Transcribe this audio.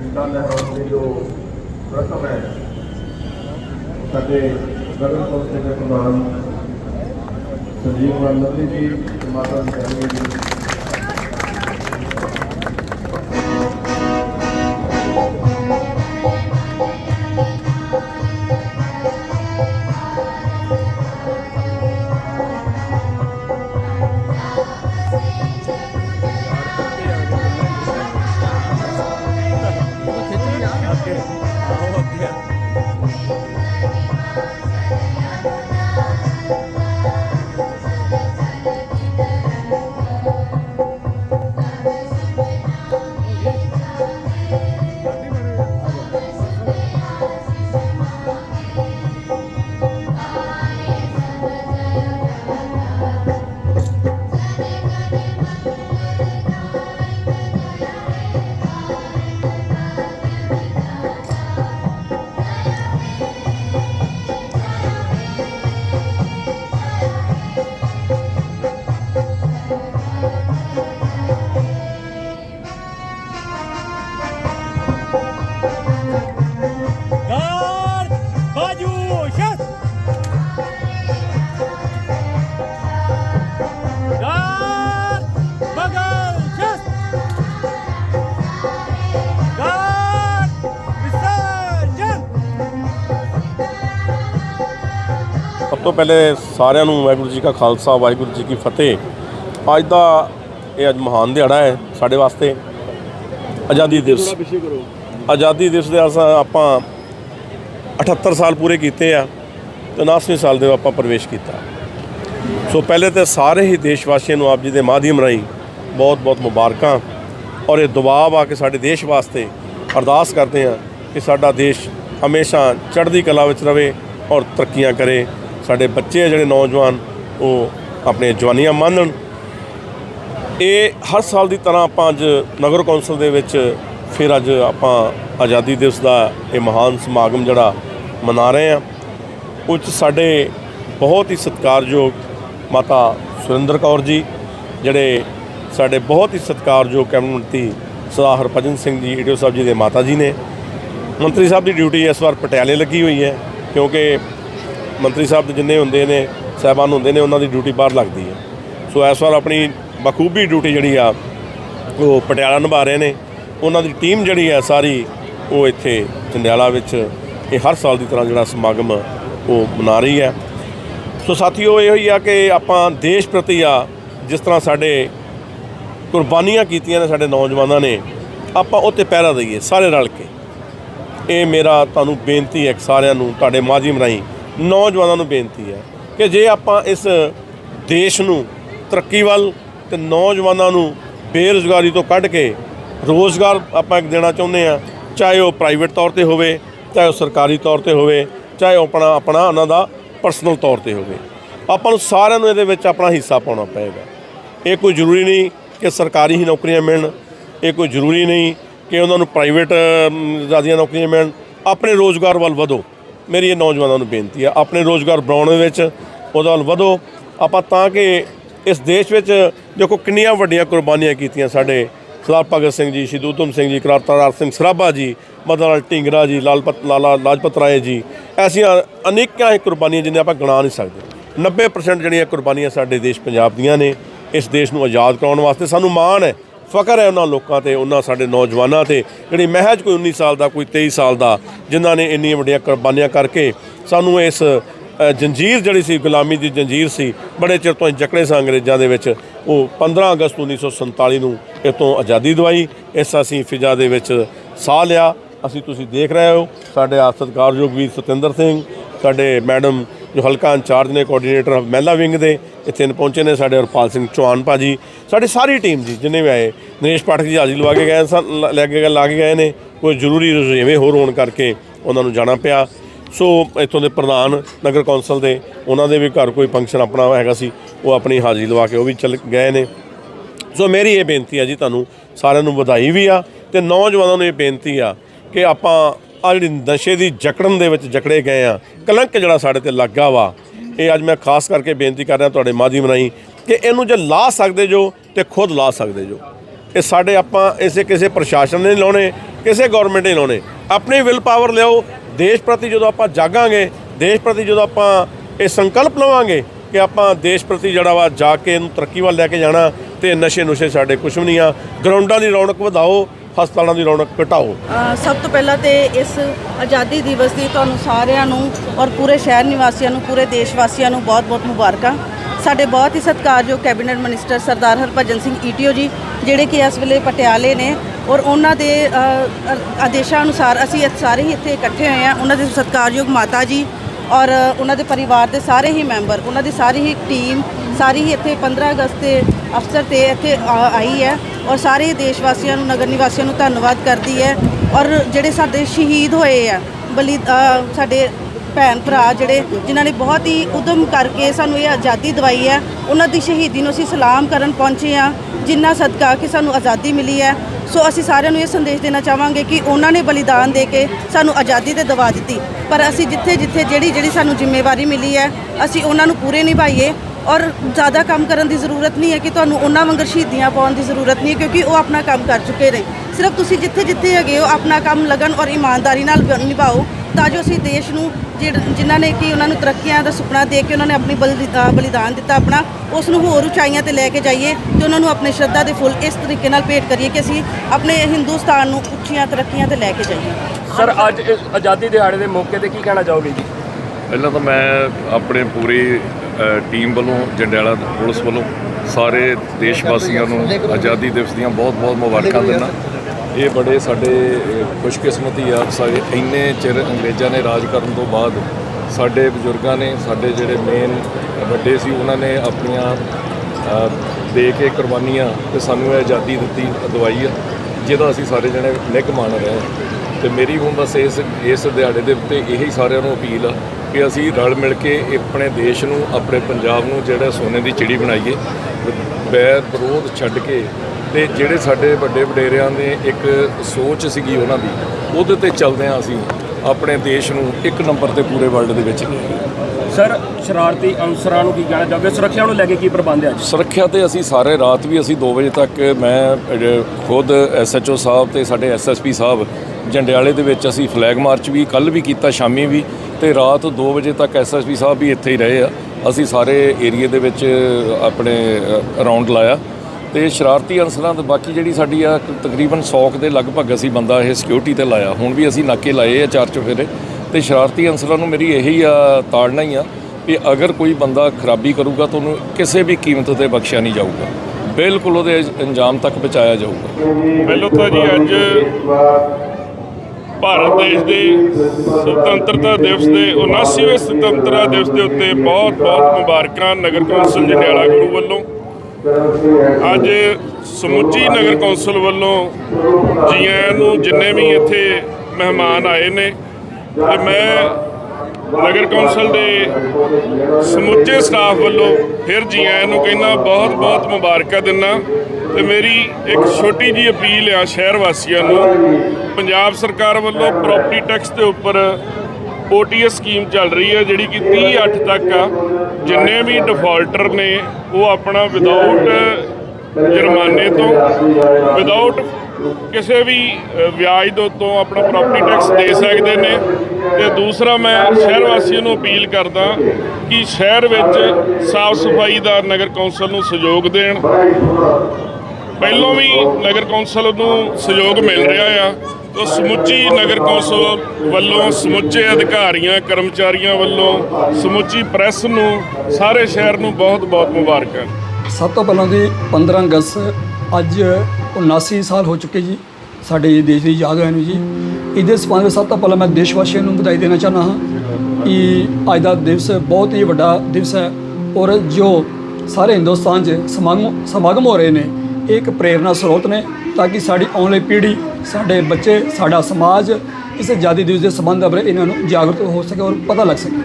ਝੰਡਾ ਲਹਿਰਾਉਣ ਦੀ ਜੋ ਰਸਮ ਹੈ, ਸਾਡੇ ਗਗਨ ਕੌਂਸਲ ਦੇ ਪ੍ਰਧਾਨ ਸੰਜੀਵ ਕੁਮਾਰ ਨੰਦੀ ਜੀ, ਮਾਤਾ ਜੀ ਸਭ ਤੋਂ ਪਹਿਲੇ ਸਾਰਿਆਂ ਨੂੰ ਵਾਹਿਗੁਰੂ ਜੀ ਕਾ ਖਾਲਸਾ, ਵਾਹਿਗੁਰੂ ਜੀ ਕੀ ਫਤਿਹ। ਅੱਜ ਦਾ ਇਹ ਅੱਜ ਮਹਾਨ ਦਿਹਾੜਾ ਹੈ ਸਾਡੇ ਵਾਸਤੇ। ਆਜ਼ਾਦੀ ਦਿਵਸ। ਆਜ਼ਾਦੀ ਦਿਵਸ ਦੇ ਆਪਾਂ 78 ਸਾਲ ਪੂਰੇ ਕੀਤੇ ਆ ਤੇ 79ਵੇਂ ਸਾਲ ਦੇ ਆਪਾਂ ਪ੍ਰਵੇਸ਼ ਕੀਤਾ। ਸੋ ਪਹਿਲੇ ਤੇ ਸਾਰੇ ਹੀ ਦੇਸ਼ ਵਾਸੀਆਂ ਨੂੰ ਆਪ ਜੀ ਦੇ ਮਾਧਿਅਮ ਰਾਹੀਂ ਬਹੁਤ ਬਹੁਤ ਮੁਬਾਰਕਾਂ ਔਰ ਇਹ ਦਬਾਅ ਆ ਕੇ ਸਾਡੇ ਦੇਸ਼ ਵਾਸਤੇ ਅਰਦਾਸ ਕਰਦੇ ਆ ਕਿ ਸਾਡਾ ਦੇਸ਼ ਹਮੇਸ਼ਾ ਚੜ੍ਹਦੀ ਕਲਾ ਵਿੱਚ ਰਵੇ ਔਰ ਤਰੱਕੀਆਂ ਕਰੇ। ਸਾਡੇ ਬੱਚੇ ਆ ਜਿਹੜੇ ਨੌਜਵਾਨ, ਉਹ ਆਪਣੇ ਜਵਾਨੀਆਂ ਮੰਨਣ। ਇਹ ਹਰ ਸਾਲ ਦੀ ਤਰ੍ਹਾਂ ਆਪਾਂ ਅੱਜ ਨਗਰ ਕੌਂਸਲ ਦੇ ਵਿੱਚ ਫਿਰ ਅੱਜ ਆਪਾਂ ਆਜ਼ਾਦੀ ਦਿਵਸ ਦਾ ਇਹ ਮਹਾਨ ਸਮਾਗਮ ਜਿਹੜਾ ਮਨਾ ਰਹੇ ਆ ਉਹ 'ਚ ਸਾਡੇ ਬਹੁਤ ਹੀ ਸਤਿਕਾਰਯੋਗ ਮਾਤਾ ਸੁਰਿੰਦਰ ਕੌਰ ਜੀ, ਜਿਹੜੇ ਸਾਡੇ ਬਹੁਤ ਹੀ ਸਤਿਕਾਰਯੋਗ ਕੈਬਨਿਟ ਮੰਤਰੀ ਸਰਦਾਰ ਹਰਭਜਨ ਸਿੰਘ ਜੀ ਈਡੀਓ ਸਾਹਿਬ ਜੀ ਦੇ ਮਾਤਾ ਜੀ ਨੇ। ਮੰਤਰੀ ਸਾਹਿਬ ਦੀ ਡਿਊਟੀ ਇਸ ਵਾਰ ਪਟਿਆਲੇ ਲੱਗੀ ਹੋਈ ਹੈ, ਕਿਉਂਕਿ ਮੰਤਰੀ ਸਾਹਿਬ ਦੇ ਜਿੰਨੇ ਹੁੰਦੇ ਨੇ, ਸਾਹਿਬਾਨ ਹੁੰਦੇ ਨੇ, ਉਹਨਾਂ ਦੀ ਡਿਊਟੀ ਬਾਹਰ ਲੱਗਦੀ ਹੈ। ਸੋ ਇਸ ਵਾਰ ਆਪਣੀ ਬਖੂਬੀ ਡਿਊਟੀ ਜਿਹੜੀ ਆ, ਉਹ ਪਟਿਆਲਾ ਨਿਭਾ ਰਹੇ ਨੇ। ਉਹਨਾਂ ਦੀ ਟੀਮ ਜਿਹੜੀ ਆ ਸਾਰੀ, ਉਹ ਇੱਥੇ ਜੰਡਿਆਲਾ ਵਿੱਚ ਇਹ ਹਰ ਸਾਲ ਦੀ ਤਰ੍ਹਾਂ ਜਿਹੜਾ ਸਮਾਗਮ, ਉਹ ਮਨਾ ਰਹੀ ਹੈ। ਸੋ ਸਾਥੀਓ, ਇਹ ਹੋਈ ਆ ਕਿ ਆਪਾਂ ਦੇਸ਼ ਪ੍ਰਤੀ ਆ, ਜਿਸ ਤਰ੍ਹਾਂ ਸਾਡੇ ਕੁਰਬਾਨੀਆਂ ਕੀਤੀਆਂ ਨੇ ਸਾਡੇ ਨੌਜਵਾਨਾਂ ਨੇ, ਆਪਾਂ ਉੱਤੇ ਪਹਿਰਾ ਦਈਏ, ਸਾਰੇ ਰਲ ਕੇ। ਇਹ ਮੇਰਾ ਤੁਹਾਨੂੰ ਬੇਨਤੀ ਹੈ ਸਾਰਿਆਂ ਨੂੰ, ਤੁਹਾਡੇ ਮਾਧਿਅਮ ਰਾਹੀਂ ਨੌਜਵਾਨਾਂ ਨੂੰ ਬੇਨਤੀ ਹੈ ਕਿ ਜੇ ਆਪਾਂ ਇਸ ਦੇਸ਼ ਨੂੰ ਤਰੱਕੀ ਵੱਲ ਤੇ ਨੌਜਵਾਨਾਂ ਨੂੰ ਬੇਰੁਜ਼ਗਾਰੀ ਤੋਂ ਕੱਢ ਕੇ ਰੋਜ਼ਗਾਰ ਆਪਾਂ ਦੇਣਾ ਚਾਹੁੰਦੇ ਆ ਚਾਹੇ ਉਹ ਪ੍ਰਾਈਵੇਟ ਤੌਰ ਤੇ ਹੋਵੇ, ਚਾਹੇ ਉਹ ਸਰਕਾਰੀ ਤੌਰ ਤੇ ਹੋਵੇ, ਚਾਹੇ ਉਹ ਆਪਣਾ ਆਪਣਾ ਉਹਨਾਂ ਦਾ ਪਰਸਨਲ ਤੌਰ ਤੇ ਹੋਵੇ। ਆਪਾਂ ਨੂੰ ਸਾਰਿਆਂ ਨੂੰ ਇਹਦੇ ਵਿੱਚ ਆਪਣਾ ਹਿੱਸਾ ਪਾਉਣਾ ਪਏਗਾ। ਇਹ ਕੋਈ ਜ਼ਰੂਰੀ ਨਹੀਂ ਕਿ ਸਰਕਾਰੀ ਹੀ ਨੌਕਰੀਆਂ ਮਿਲਣ, ਇਹ ਕੋਈ ਜ਼ਰੂਰੀ ਨਹੀਂ ਕਿ ਉਹਨਾਂ ਨੂੰ ਪ੍ਰਾਈਵੇਟ ਜ਼ਿਆਦੀਆਂ ਨੌਕਰੀਆਂ ਮਿਲਣ। ਆਪਣੇ ਰੋਜ਼ਗਾਰ ਵੱਲ ਵਧੋ। ਮੇਰੀ ਇਹ ਨੌਜਵਾਨਾਂ ਨੂੰ ਬੇਨਤੀ ਹੈ, ਆਪਣੇ ਰੋਜ਼ਗਾਰ ਬਣਾਉਣ ਵਿੱਚ ਉਹਦੇ ਵੱਲ ਵਧੋ। ਆਪਾਂ ਤਾਂ ਕਿ ਇਸ ਦੇਸ਼ ਵਿੱਚ ਦੇਖੋ ਕਿੰਨੀਆਂ ਵੱਡੀਆਂ ਕੁਰਬਾਨੀਆਂ ਕੀਤੀਆਂ ਸਾਡੇ ਸਰਦਾਰ ਭਗਤ ਸਿੰਘ ਜੀ ਸ਼ਹੀਦ ਊਧਮ ਸਿੰਘ ਜੀ, ਕਰਾਤਾਰ ਸਿੰਘ ਸਰਾਭਾ ਜੀ ਮਦਨ ਲਾਲ ਢੀਂਗਰਾ ਜੀ ਲਾਲਪਤ ਲਾਲਾ ਲਾਜਪਤ ਰਾਏ ਜੀ, ਐਸੀਆਂ ਅਨੇਕਾਂ ਹੀ ਕੁਰਬਾਨੀਆਂ ਜਿੰਨੇ ਆਪਾਂ ਗਿਣਾ ਨਹੀਂ ਸਕਦੇ। 90% ਜਿਹੜੀਆਂ ਕੁਰਬਾਨੀਆਂ ਸਾਡੇ ਦੇਸ਼ ਪੰਜਾਬ ਦੀਆਂ ਨੇ, ਇਸ ਦੇਸ਼ ਨੂੰ ਆਜ਼ਾਦ ਕਰਾਉਣ ਵਾਸਤੇ ਸਾਨੂੰ ਮਾਣ ਹੈ। ਫਖਰ ਹੈ ਉਹਨਾਂ ਲੋਕਾਂ ਤੇ, ਉਹਨਾਂ ਸਾਡੇ ਨੌਜਵਾਨਾਂ ਤੇ। ਜਿਹੜੀ ਮਹਿਜ ਕੋਈ 19 ਸਾਲ ਦਾ, ਕੋਈ 23 ਸਾਲ ਦਾ, ਜਿਨ੍ਹਾਂ ਨੇ ਇੰਨੀਆਂ ਵੱਡੀਆਂ ਕੁਰਬਾਨੀਆਂ ਕਰਕੇ ਸਾਨੂੰ ਇਸ ਜੰਜੀਰ ਜਿਹੜੀ ਸੀ, ਗੁਲਾਮੀ ਦੀ ਜੰਜੀਰ ਸੀ, ਬੜੇ ਚਿਰ ਤੋਂ ਜਕੜੇ ਸਾਂ ਅੰਗਰੇਜ਼ਾਂ ਦੇ ਵਿੱਚ। ਉਹ 15 ਅਗਸਤ 1947 ਨੂੰ ਇਹ ਤੋਂ ਆਜ਼ਾਦੀ ਦਵਾਈ। ਇਸ ਅਸੀਂ ਫਿਜ਼ਾ ਦੇ ਵਿੱਚ ਸਾਹ ਲਿਆ। ਅਸੀਂ ਤੁਸੀਂ ਦੇਖ ਰਹੇ ਹੋ, ਸਾਡੇ ਆਪ ਸਤਿਕਾਰਯੋਗ ਵੀਰ ਸਤਿੰਦਰ ਸਿੰਘ, ਸਾਡੇ ਮੈਡਮ ਜੋ ਹਲਕਾ ਇੰਚਾਰਜ ਨੇ ਕੋਆਰਡੀਨੇਟਰ ਮਹਿਲਾ ਵਿੰਗ ਦੇ, ਇੱਥੇ ਪਹੁੰਚੇ ਨੇ ਸਾਡੇ ਹਰਪਾਲ ਸਿੰਘ ਚੌਹਾਨ ਭਾਜੀ, ਸਾਡੀ ਸਾਰੀ ਟੀਮ ਜੀ, ਜਿੰਨੇ ਵੀ ਆਏ, ਨਰੇਸ਼ ਪਾਠਕ ਜੀ ਹਾਜ਼ਰੀ ਲਵਾ ਕੇ ਗਏ ਸਨ, ਲੈ ਕੇ ਲਾ ਕੇ ਗਏ ਨੇ, ਕੋਈ ਜ਼ਰੂਰੀ ਰੁਝੇਵੇਂ ਹੋਰ ਹੋਣ ਕਰਕੇ ਉਹਨਾਂ ਨੂੰ ਜਾਣਾ ਪਿਆ। ਸੋ ਇੱਥੋਂ ਦੇ ਪ੍ਰਧਾਨ ਨਗਰ ਕੌਂਸਲ ਦੇ, ਉਹਨਾਂ ਦੇ ਵੀ ਘਰ ਕੋਈ ਫੰਕਸ਼ਨ ਆਪਣਾ ਹੈਗਾ ਸੀ, ਉਹ ਆਪਣੀ ਹਾਜ਼ਰੀ ਲਵਾ ਕੇ ਉਹ ਵੀ ਚੱਲ, ਗਏ ਨੇ। ਸੋ ਮੇਰੀ ਇਹ ਬੇਨਤੀ ਆ ਜੀ ਤੁਹਾਨੂੰ, ਸਾਰਿਆਂ ਨੂੰ ਵਧਾਈ ਵੀ ਆ, ਤੇ ਨੌਜਵਾਨਾਂ ਨੂੰ ਇਹ ਬੇਨਤੀ ਆ ਕਿ ਆਪਾਂ ਆ ਜਿਹੜੀ ਨਸ਼ੇ ਦੀ ਜਕੜਨ ਦੇ ਵਿੱਚ ਜਕੜੇ ਗਏ ਆ ਕਲੰਕ ਜਿਹੜਾ ਸਾਡੇ ਤੇ ਲੱਗਾ ਵਾ, ਇਹ ਅੱਜ ਮੈਂ ਖਾਸ ਕਰਕੇ ਬੇਨਤੀ ਕਰ ਰਿਹਾ ਤੁਹਾਡੇ ਮਾਧਿਅਮ ਰਾਹੀਂ ਕਿ ਇਹਨੂੰ ਜੇ ਲਾ ਸਕਦੇ ਜੋ ਤੇ ਖੁਦ ਲਾ ਸਕਦੇ ਜੋ। ਇਹ ਸਾਡੇ ਆਪਾਂ ਇਸੇ ਕਿਸੇ ਪ੍ਰਸ਼ਾਸਨ ਨੇ ਲਾਉਣੇ, ਕਿਸੇ ਗਵਰਨਮੈਂਟ ਨੇ ਲਾਉਣੇ। ਆਪਣੀ ਵਿਲ ਪਾਵਰ ਲਿਆਓ, ਦੇਸ਼ ਪ੍ਰਤੀ ਜਦੋਂ ਆਪਾਂ ਜਾਗਾਂਗੇ, ਦੇਸ਼ ਪ੍ਰਤੀ ਜਦੋਂ ਆਪਾਂ ਇਹ ਸੰਕਲਪ ਲਵਾਂਗੇ ਕਿ ਆਪਾਂ ਦੇਸ਼ ਪ੍ਰਤੀ ਜਿਹੜਾ ਵਾ ਜਾ ਕੇ ਇਹਨੂੰ ਤਰੱਕੀ ਵੱਲ ਲੈ ਕੇ ਜਾਣਾ ਤੇ ਨਸ਼ੇ ਨੁਸ਼ੇ ਸਾਡੇ ਕੁਛ ਵੀ ਨਹੀਂ ਆ। ਗਰਾਊਂਡਾਂ ਦੀ ਰੌਣਕ ਵਧਾਓ ਹਸਪਤਾਲਾਂ ਦੀ ਰੌਣਕ ਘਟਾਓ। ਸਭ ਤੋਂ ਪਹਿਲਾਂ ਤੇ ਇਸ ਆਜ਼ਾਦੀ ਦਿਵਸ ਦੀ ਤੁਹਾਨੂੰ ਸਾਰਿਆਂ ਨੂੰ ਔਰ ਪੂਰੇ ਸ਼ਹਿਰ ਨਿਵਾਸੀਆਂ ਨੂੰ, ਪੂਰੇ ਦੇਸ਼ ਵਾਸੀਆਂ ਨੂੰ ਬਹੁਤ-ਬਹੁਤ ਮੁਬਾਰਕਾਂ। ਸਾਡੇ ਬਹੁਤ ਹੀ ਸਤਿਕਾਰਯੋਗ cabinet minister Sardar Harbhajan Singh ETO ji, ਜਿਹੜੇ ਕਿ ਇਸ ਵੇਲੇ ਪਟਿਆਲੇ ਨੇ ਔਰ ਉਹਨਾਂ ਦੇ ਆਦੇਸ਼ਾਂ ਅਨੁਸਾਰ ਅਸੀਂ ਸਾਰੇ ਹੀ ਇੱਥੇ ਇਕੱਠੇ ਹੋਏ ਹਾਂ। ਉਹਨਾਂ ਦੇ ਸਤਿਕਾਰਯੋਗ ਮਾਤਾ ਜੀ ਔਰ ਉਹਨਾਂ ਦੇ ਪਰਿਵਾਰ ਦੇ ਸਾਰੇ ਹੀ ਮੈਂਬਰ, ਉਹਨਾਂ ਦੀ ਸਾਰੀ ਹੀ ਟੀਮ ਸਾਰੀ ਹੀ ਇੱਥੇ 15 ਅਗਸਤ ਦੇ ਅਫਸਰ ਤੇ ਇੱਥੇ ਆ- ਆਈ ਹੈ ਔਰ ਸਾਰੇ ਦੇਸ਼ ਵਾਸੀਆਂ ਨੂੰ, ਨਗਰ ਨਿਵਾਸੀਆਂ ਨੂੰ ਧੰਨਵਾਦ ਕਰਦੀ ਹੈ ਔਰ ਜਿਹੜੇ ਸਾਡੇ ਸ਼ਹੀਦ ਹੋਏ ਆ, ਬਲੀ ਸਾਡੇ ਭੈਣ ਭਰਾ ਜਿਹੜੇ ਜਿਨ੍ਹਾਂ ਨੇ ਬਹੁਤ ਹੀ ਉਦਮ ਕਰਕੇ ਸਾਨੂੰ ਇਹ ਆਜ਼ਾਦੀ ਦਵਾਈ ਹੈ, ਉਹਨਾਂ ਦੀ ਸ਼ਹੀਦੀ ਨੂੰ ਅਸੀਂ ਸਲਾਮ ਕਰਨ ਪਹੁੰਚੇ ਆ ਜਿੰਨਾ ਸਦਕਾ ਕਿ ਸਾਨੂੰ ਆਜ਼ਾਦੀ ਮਿਲੀ ਹੈ। ਸੋ ਅਸੀਂ ਸਾਰਿਆਂ ਨੂੰ ਇਹ ਸੰਦੇਸ਼ ਦੇਣਾ ਚਾਹਾਂਗੇ ਕਿ ਉਹਨਾਂ ਨੇ ਬਲੀਦਾਨ ਦੇ ਕੇ ਸਾਨੂੰ ਆਜ਼ਾਦੀ ਤੇ ਦਵਾ ਦਿੱਤੀ। ਪਰ ਅਸੀਂ ਜਿੱਥੇ ਜਿੱਥੇ ਜਿਹੜੀ ਜਿਹੜੀ ਸਾਨੂੰ ਜ਼ਿੰਮੇਵਾਰੀ ਮਿਲੀ ਹੈ, ਅਸੀਂ ਉਹਨਾਂ ਨੂੰ ਪੂਰੇ ਨਿਭਾਈਏ। ਔਰ ਜ਼ਿਆਦਾ ਕੰਮ ਕਰਨ ਦੀ ਜ਼ਰੂਰਤ ਨਹੀਂ ਹੈ ਕਿ ਤੁਹਾਨੂੰ ਉਹਨਾਂ ਵਾਂਗਰ ਸ਼ਹੀਦੀਆਂ ਪਾਉਣ ਦੀ ਜ਼ਰੂਰਤ ਨਹੀਂ ਹੈ ਕਿਉਂਕਿ ਉਹ ਆਪਣਾ ਕੰਮ ਕਰ ਚੁੱਕੇ ਨੇ। ਸਿਰਫ ਤੁਸੀਂ ਜਿੱਥੇ ਜਿੱਥੇ ਹੈਗੇ ਹੋ ਆਪਣਾ ਕੰਮ ਲਗਨ ਔਰ ਇਮਾਨਦਾਰੀ ਨਾਲ ਨਿਭਾਓ ਤਾਂ ਜੋ ਅਸੀਂ ਦੇਸ਼ ਨੂੰ ਜਿਨ੍ਹਾਂ ਨੇ ਕਿ ਉਹਨਾਂ ਨੂੰ ਤਰੱਕੀਆਂ ਦਾ ਸੁਪਨਾ ਦੇ ਕੇ ਉਹਨਾਂ ਨੇ ਆਪਣੀ ਬਲੀਦਾਨ ਦਿੱਤਾ ਆਪਣਾ ਉਸ ਨੂੰ ਹੋਰ ਉਚਾਈਆਂ ਤੇ ਲੈ ਕੇ ਜਾਈਏ ਤੇ ਉਹਨਾਂ ਨੂੰ ਆਪਣੇ ਸ਼ਰਧਾ ਦੇ ਫੁੱਲ ਇਸ ਤਰੀਕੇ ਨਾਲ ਭੇਟ ਕਰੀਏ ਕਿ ਅਸੀਂ ਆਪਣੇ ਹਿੰਦੁਸਤਾਨ ਨੂੰ ਉੱਚੀਆਂ ਤਰੱਕੀਆਂ ਤੇ ਲੈ ਕੇ ਜਾਈਏ। ਸਰ ਅੱਜ ਇਸ ਆਜ਼ਾਦੀ ਦਿਹਾੜੇ ਦੇ ਮੌਕੇ ਤੇ ਕੀ ਕਹਿਣਾ ਚਾਹੋਗੇ ਜੀ? ਪਹਿਲਾਂ ਤਾਂ ਮੈਂ ਆਪਣੇ ਪੂਰੀ ਟੀਮ ਵੱਲੋਂ, ਜੰਡਿਆਲਾ ਪੁਲਿਸ ਵੱਲੋਂ ਸਾਰੇ ਦੇਸ਼ ਵਾਸੀਆਂ ਨੂੰ ਆਜ਼ਾਦੀ ਦਿਵਸ ਦੀਆਂ ਬਹੁਤ-ਬਹੁਤ ਮੁਬਾਰਕਾਂ ਦਿੰਦਾ। ਇਹ ਬੜੇ ਸਾਡੇ ਖੁਸ਼ਕਿਸਮਤੀ ਆ। ਸਾਰੇ ਇੰਨੇ ਚਿਰ ਅੰਗਰੇਜ਼ਾਂ ਨੇ ਰਾਜ ਕਰਨ ਤੋਂ ਬਾਅਦ ਸਾਡੇ ਬਜ਼ੁਰਗਾਂ ਨੇ, ਸਾਡੇ ਜਿਹੜੇ ਮੇਨ ਵੱਡੇ ਸੀ, ਉਹਨਾਂ ਨੇ ਆਪਣੀਆਂ ਦੇ ਕੇ ਕੁਰਬਾਨੀਆਂ ਤੇ ਸਾਨੂੰ ਇਹ ਆਜ਼ਾਦੀ ਦਿੱਤੀ ਦਵਾਈ ਆ, ਜਿਹਦਾ ਅਸੀਂ ਸਾਰੇ ਜਣੇ ਨਿੱਘ ਮਾਣ ਰਹੇ ਹਾਂ। ਤੇ ਮੇਰੀ ਹੁਣ ਬਸ ਇਸ ਇਸ ਦਿਹਾੜੇ ਦੇ ਉੱਤੇ ਇਹੀ ਸਾਰਿਆਂ ਨੂੰ ਅਪੀਲ ਆ ਕਿ ਅਸੀਂ ਰਲ ਮਿਲ ਕੇ ਆਪਣੇ ਦੇਸ਼ ਨੂੰ, ਆਪਣੇ ਪੰਜਾਬ ਨੂੰ ਜਿਹੜਾ ਸੋਨੇ ਦੀ ਚਿੜੀ ਬਣਾਈਏ। ਬੈਰ ਵਿਰੋਧ ਛੱਡ ਕੇ ਤੇ ਜਿਹੜੇ ਸਾਡੇ ਵੱਡੇ ਵਡੇਰਿਆਂ ਦੇ ਇੱਕ ਸੋਚ ਸੀਗੀ ਉਹਨਾਂ ਦੀ, ਉਹਦੇ ਤੇ ਚੱਲਦੇ ਹਾਂ ਅਸੀਂ। ਆਪਣੇ ਦੇਸ਼ ਨੂੰ ਇੱਕ ਨੰਬਰ ਤੇ ਪੂਰੇ ਵਰਲਡ ਦੇ ਵਿੱਚ ਸਰ ਸ਼ਰਾਰਤੀ ਅਨਸਰਾਂ ਨੂੰ ਕੀ ਕਹਿਣਾ ਚਾਹੋਗੇ ਸੁਰੱਖਿਆ ਨੂੰ ਲੈ ਕੇ ਕੀ ਪ੍ਰਬੰਧ ਹੈ ਅੱਜ? ਸੁਰੱਖਿਆ ਤੇ ਅਸੀਂ ਸਾਰੇ ਰਾਤ ਵੀ ਅਸੀਂ 2 ਵਜੇ ਤੱਕ ਮੈਂ ਖੁਦ ਐਸਐਚਓ ਸਾਹਿਬ ਤੇ ਸਾਡੇ ਐਸਐਸਪੀ ਸਾਹਿਬ ਜੰਡਿਆਲੇ ਦੇ ਵਿੱਚ ਅਸੀਂ ਫਲੈਗ ਮਾਰਚ ਵੀ ਕੱਲ ਵੀ ਕੀਤਾ ਸ਼ਾਮੀ ਵੀ ਤੇ ਰਾਤ 2 ਵਜੇ ਤੱਕ ਐਸਐਸਪੀ ਸਾਹਿਬ ਵੀ ਇੱਥੇ ਹੀ ਰਹੇ ਆ। ਅਸੀਂ ਸਾਰੇ ਏਰੀਏ ਦੇ ਵਿੱਚ ਆਪਣੇ ਰਾਉਂਡ ਲਾਇਆ। ਤੇ ਸ਼ਰਾਰਤੀ ਅਨਸਰਾਂ 'ਤੇ ਬਾਕੀ ਜਿਹੜੀ ਸਾਡੀ ਆ ਤਕਰੀਬਨ 100 ਕੁ ਦੇ ਲਗਭਗ ਅਸੀਂ ਬੰਦਾ ਇਹ ਸਿਕਿਉਰਿਟੀ ਤੇ ਲਾਇਆ। ਹੁਣ ਵੀ ਅਸੀਂ ਨਾਕੇ ਲਾਏ ਆ ਚਾਰ ਚੁਫੇਰੇ ਤੇ ਸ਼ਰਾਰਤੀ ਅਨਸਰਾਂ ਨੂੰ ਮੇਰੀ ਇਹੀ ਆ ਤਾੜਨਾ ਹੀ ਆ ਵੀ ਅਗਰ ਕੋਈ ਬੰਦਾ ਖਰਾਬੀ ਕਰੂਗਾ ਤਾਂ ਉਹਨੂੰ ਕਿਸੇ ਵੀ ਕੀਮਤ ਤੇ ਬਖਸ਼ਿਆ ਨਹੀਂ ਜਾਊਗਾ। ਬਿਲਕੁਲ ਉਹਦੇ ਅੰਜਾਮ ਤੱਕ ਪਹੁੰਚਾਇਆ ਜਾਊਗਾ। ਪਹਿਲਾਂ ਤਾਂ ਜੀ ਅੱਜ ਭਾਰਤ ਦੇਸ਼ ਦੇ ਸੁਤੰਤਰਤਾ ਦਿਵਸ ਦੇ 79ਵੇਂ ਸੁਤੰਤਰਤਾ ਦਿਵਸ ਦੇ ਉੱਤੇ ਬਹੁਤ ਬਹੁਤ ਮੁਬਾਰਕਾਂ ਨਗਰ ਕੌਂਸਲ ਜੰਡਿਆਲਾ ਗੁਰੂ ਵੱਲੋਂ। ਅੱਜ ਸਮੁੱਚੀ ਨਗਰ ਕੌਂਸਲ ਵੱਲੋਂ ਜੀਆਂ ਆਇਆਂ ਨੂੰ ਜਿੰਨੇ ਵੀ ਇੱਥੇ ਮਹਿਮਾਨ ਆਏ ਨੇ, ਤੇ ਮੈਂ ਨਗਰ ਕੌਂਸਲ ਦੇ ਸਮੁੱਚੇ ਸਟਾਫ ਵੱਲੋਂ ਫਿਰ ਜੀਆਂ ਨੂੰ ਕਹਿੰਦਾ ਬਹੁਤ ਬਹੁਤ ਮੁਬਾਰਕਾਂ ਦਿੰਦਾ। ਤੇ ਮੇਰੀ ਇੱਕ ਛੋਟੀ ਜੀ ਅਪੀਲ ਆ ਸ਼ਹਿਰ ਵਾਸੀਆਂ ਨੂੰ, ਪੰਜਾਬ ਸਰਕਾਰ ਵੱਲੋਂ ਪ੍ਰਾਪਰਟੀ ਟੈਕਸ ਦੇ ਉੱਪਰ ਓਟੀਐਸ ਸਕੀਮ ਚੱਲ ਰਹੀ ਹੈ, ਜਿਹੜੀ ਕਿ 30 ਅੱਠ ਤੱਕ ਆ। ਜਿੰਨੇ ਵੀ ਡਿਫਾਲਟਰ ਨੇ, ਉਹ ਆਪਣਾ ਵਿਦਆਊਟ ਜੁਰਮਾਨੇ ਤੋਂ ਵਿਦਆਊਟ ਕਿਸੇ ਵੀ ਵਿਆਜ ਦੇ ਉੱਤੋਂ ਆਪਣਾ ਪ੍ਰਾਪਰਟੀ ਟੈਕਸ ਦੇ ਸਕਦੇ ਨੇ। ਤੇ ਦੂਸਰਾ ਮੈਂ ਸ਼ਹਿਰ ਵਾਸੀਆਂ ਨੂੰ ਅਪੀਲ ਕਰਦਾ ਕਿ ਸ਼ਹਿਰ ਵਿੱਚ ਸਾਫ਼ ਸਫ਼ਾਈ ਦਾ ਨਗਰ ਕੌਂਸਲ ਨੂੰ ਸਹਿਯੋਗ ਦੇਣ। ਪਹਿਲੋਂ ਵੀ ਨਗਰ ਕੌਂਸਲ ਨੂੰ ਸਹਿਯੋਗ ਮਿਲ ਰਿਹਾ ਆ। ਤਾਂ ਸਮੁੱਚੀ ਨਗਰ ਕੌਂਸਲ ਵੱਲੋਂ ਸਮੁੱਚੇ ਅਧਿਕਾਰੀਆਂ, ਕਰਮਚਾਰੀਆਂ ਵੱਲੋਂ ਸਮੁੱਚੀ ਪ੍ਰੈਸ ਨੂੰ, ਸਾਰੇ ਸ਼ਹਿਰ ਨੂੰ ਬਹੁਤ ਬਹੁਤ ਮੁਬਾਰਕਾਂ। ਸਭ ਤੋਂ ਪਹਿਲਾਂ ਦੀ 15 ਅਗਸਤ ਅੱਜ 79 ਸਾਲ ਹੋ ਚੁੱਕੇ ਜੀ, ਸਾਡੇ ਦੇਸ਼ ਦੀ ਯਾਦ ਹੋਇਆ ਨੂੰ ਜੀ। ਇਹਦੇ ਸੰਬੰਧ ਵਿੱਚ ਸਭ ਤੋਂ ਪਹਿਲਾਂ ਮੈਂ ਦੇਸ਼ ਵਾਸੀਆਂ ਨੂੰ ਵਧਾਈ ਦੇਣਾ ਚਾਹੁੰਦਾ ਹਾਂ ਕਿ ਅੱਜ ਦਾ ਦਿਵਸ ਬਹੁਤ ਹੀ ਵੱਡਾ ਦਿਵਸ ਹੈ ਔਰ ਜੋ ਸਾਰੇ ਹਿੰਦੁਸਤਾਨ 'ਚ ਸਮਾਗਮ ਸਮਾਗਮ ਹੋ ਰਹੇ ਨੇ ਇਹ ਇੱਕ ਪ੍ਰੇਰਨਾ ਸਰੋਤ ਨੇ ਤਾਂ ਕਿ ਸਾਡੀ ਆਉਣ ਵਾਲੀ ਪੀੜ੍ਹੀ, ਸਾਡੇ ਬੱਚੇ, ਸਾਡਾ ਸਮਾਜ, ਇਸ ਆਜ਼ਾਦੀ ਦਿਵਸ ਦੇ ਸੰਬੰਧ ਬਾਰੇ ਇਹਨਾਂ ਨੂੰ ਜਾਗਰੂਕ ਹੋ ਸਕੇ ਔਰ ਪਤਾ ਲੱਗ ਸਕੇ।